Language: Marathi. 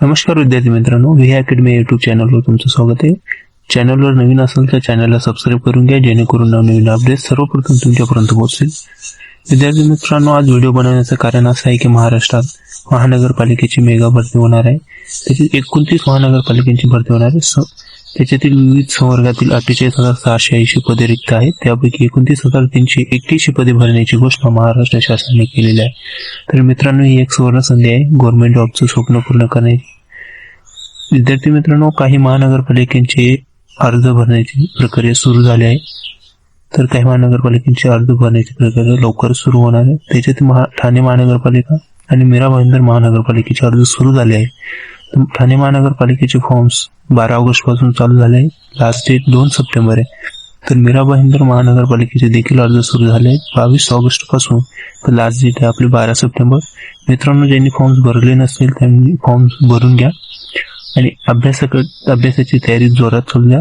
नमस्कार विद्यार्थी मित्रांनो व्ही अकॅडमी युट्यूब चॅनलवर तुमचं स्वागत आहे. चॅनलवर नवीन असेल तर चॅनलला सबस्क्राईब करून घ्या जेणेकरून नवनवीन अपडेट सर्वप्रथम तुमच्यापर्यंत पोहोचेल विद्यार्थी मित्रांनो आज व्हिडिओ बनवण्याचं कारण असं आहे की महाराष्ट्रात महानगरपालिकेची मेगा भरती होणार आहे. त्याची एकोणतीस महानगरपालिकेची भरती होणार आहे. त्याच्यातील विविध संवर्गातील अठ्ठेचाळीस हजार सहाशे ऐंशी पदे रिक्त आहेत. त्यापैकी एकोणतीस हजार तीनशे एकतीसशे पदे भरण्याची घोषणा महाराष्ट्र शासनाने केलेली आहे. तर मित्रांनो ही एक सुवर्ण संधी आहे. गव्हर्नमेंट जॉबचं स्वप्न पूर्ण करण्याची. विद्यार्थी मित्रांनो काही महानगरपालिकेचे अर्ज भरण्याची प्रक्रिया सुरू झाली आहे. तर काही महानगरपालिकेचे अर्ज भरण्याची प्रक्रिया लवकर सुरू होणार आहे. त्याच्यात महा ठाणे महानगरपालिका आणि मीरा भाईंदर महानगरपालिकेचे अर्ज सुरू झाले आहे ठाणे महानगरपालिकेचे फॉर्म्स बारा ऑगस्टपासून चालू झाले. लास्ट डेट दोन सप्टेंबर आहे तर मीरा भाईंदर महानगरपालिकेचे देखील अर्ज सुरू झाले बावीस ऑगस्टपासून तर लास्ट डेट आहे आपले बारा सप्टेंबर. मित्रांनो ज्यांनी फॉर्म्स भरले नसतील त्यांनी फॉर्म्स भरून घ्या. आणि अभ्यासाकडे अभ्यासाची तयारी जोरात चालू द्या